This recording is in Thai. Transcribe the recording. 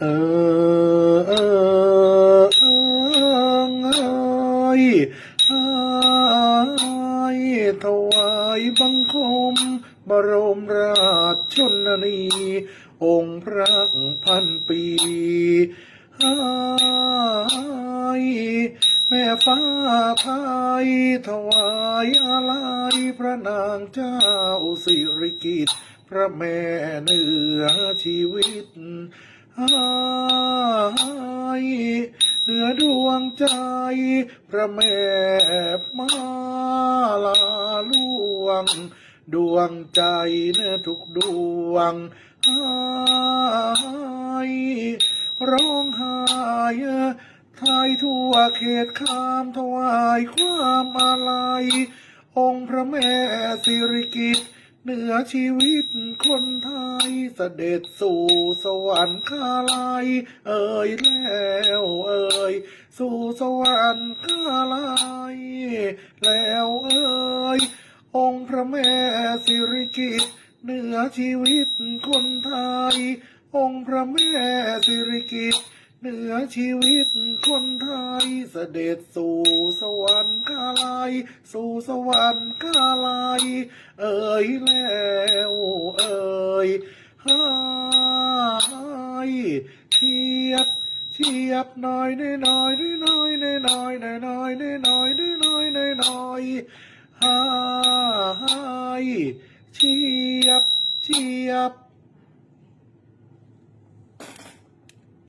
เออเออเออเอยเอยถวายบังคม บรมราชชนนี องค์พระพันปีไอ้แม่ฟ้าไทยถวายอะไรพระนางเจ้าสิริกิติ์พระแม่เหนือชีวิต หายเหนือดวงใจ พระแม่มาลาลวง ดวงใจเนื้อทุกดวงหายร้องไห้ทายทั่วเขตขามถวายความอาลัยองค์พระแม่สิริกิติ์ เหนือชีวิตคนไทยเสด็จสู่สวรรคาลัย เอ่ยแล้วเอ่ยสู่สวรรคาลัยแล้วเอ่ยองค์พระแม่สิริกิตเหนือชีวิตคนไทย องค์พระแม่สิริกิต เหนือชีวิตคนไทยเสด็จสู่สวรรคาลัยสู่สวรรคาลัยเอ่ยแล้วเอ่ยหายเทียบเทียบหน่อยได้หน่อยได้หน่อยได้หน่อยได้หน่อยได้หน่อยได้หน่อยได้หน่อยหายเทียบเทียบ